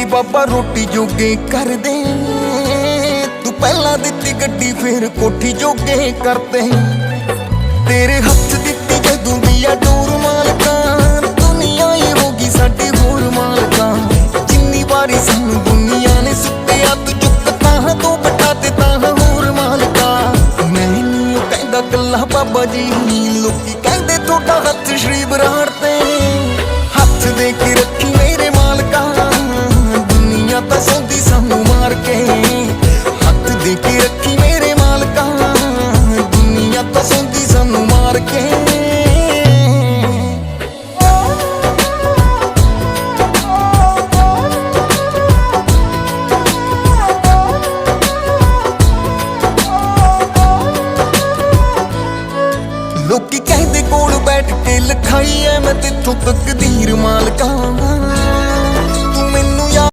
ਸੀ ਬਾਬਾ ਰੋਟੀ ਜੋਗੇ ਕਰਦੇ। ਤੂੰ ਪਹਿਲਾਂ ਦਿੱਤੀ ਗੱਡੀ, ਫੇਰ ਕੋਠੀ ਜੋਗੇ ਕਰਦੇ। ਤੇਰੇ ਹੱਥ ਦਿੱਤੀ ਜਦੋਂ ਦੀ ਆ ਡੋਰ ਮਾਲਕਾਂ। ਦੁਨੀਆ ਹੀ ਹੋ ਗਈ ਸਾਡੀ ਹੋਰ ਮਾਲਕਾਂ। ਜਿੰਨੀ ਵਾਰੀ ਸਾਨੂੰ ਦੁਨੀਆ ਨੇ ਸੁੱਤਿਆ ਤੂੰ ਚੁੱਕਤਾ ਹਾਂ ਤੂੰ ਬਟਾ ਤੇ ਤਾਂ ਹੋਰ ਮਾਲਕਾਂ। ਮੈਨੂੰ ਕਹਿੰਦਾ ਕੱਲਾ ਬਾਬਾ ਜੀ ਲੋਕੀ ਕਹਿੰਦੇ ਤੁਹਾਡਾ ਹੱਥ ਸ਼੍ਰੀ ਬਰਾੜ ਲੋਕੀ ਕਹਿੰਦੇ ਕੋਲ ਬੈਠ ਕੇ ਲਖਾਈ ਐ ਮੈਂ ਤੇ ਤੱਕ ਦੀਰ ਮਾਲਕਾਂ